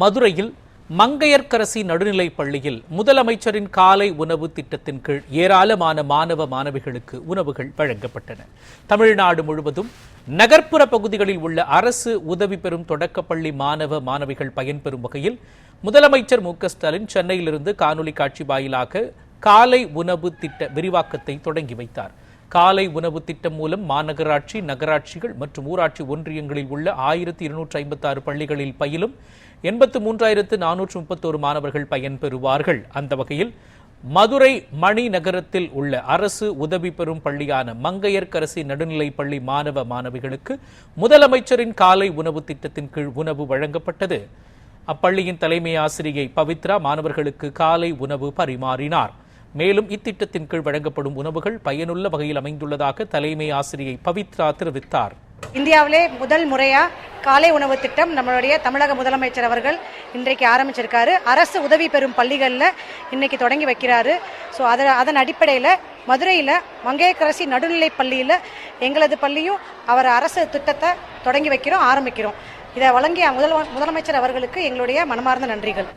மதுரையில் மங்கையர்க்கரசி நடுநிலைப் பள்ளியில் முதலமைச்சரின் காலை உணவு திட்டத்தின் கீழ் ஏராளமான மாணவ மாணவிகளுக்கு உணவுகள் வழங்கப்பட்டன. தமிழ்நாடு முழுவதும் நகர்ப்புற பகுதிகளில் உள்ள அரசு உதவி பெறும் தொடக்கப்பள்ளி மாணவ மாணவிகள் பயன்பெறும் வகையில் முதலமைச்சர் மு க ஸ்டாலின் சென்னையிலிருந்து காணொலி காட்சி வாயிலாக காலை உணவு திட்ட விரிவாக்கத்தை தொடங்கி வைத்தார். காலை உணவு திட்டம் மூலம் மாநகராட்சி நகராட்சிகள் மற்றும் ஊராட்சி ஒன்றியங்களில் உள்ள ஆயிரத்தி இருநூற்றி ஐம்பத்தி ஆறு பள்ளிகளில் பயிலும் எண்பத்து மூன்றாயிரத்து நானூற்று முப்பத்தோரு மாணவர்கள் பயன்பெறுவார்கள். அந்த வகையில் மதுரை மணி நகரத்தில் உள்ள அரசு உதவி பெறும் பள்ளியான மங்கையர்க்கரசி நடுநிலைப் பள்ளி மாணவ மாணவிகளுக்கு முதலமைச்சரின் காலை உணவு திட்டத்தின் கீழ் உணவு வழங்கப்பட்டது. அப்பள்ளியின் தலைமை ஆசிரியை பவித்ரா மாணவர்களுக்கு காலை உணவு பரிமாறினார். மேலும் இத்திட்டத்தின் கீழ் வழங்கப்படும் உணவுகள் பயனுள்ள வகையில் அமைந்துள்ளதாக தலைமை ஆசிரியை பவித்ரா தெரிவித்தார். இந்தியாவிலே முதல் முறையா காலை உணவு திட்டம் நம்மளுடைய தமிழக முதலமைச்சர் அவர்கள் இன்றைக்கு ஆரம்பிச்சிருக்காரு. அரசு உதவி பெறும் பள்ளிகளில் இன்னைக்கு தொடங்கி வைக்கிறாரு. ஸோ அதை அதன் அடிப்படையில் மதுரையில் மங்கையக்கரசி நடுநிலை பள்ளியில் எங்களது பள்ளியும் அவர் அரசு திட்டத்தை தொடங்கி வைக்கிறோம் ஆரம்பிக்கிறோம். இதை வழங்கிய முதல் முதலமைச்சர் அவர்களுக்கு எங்களுடைய மனமார்ந்த நன்றிகள்.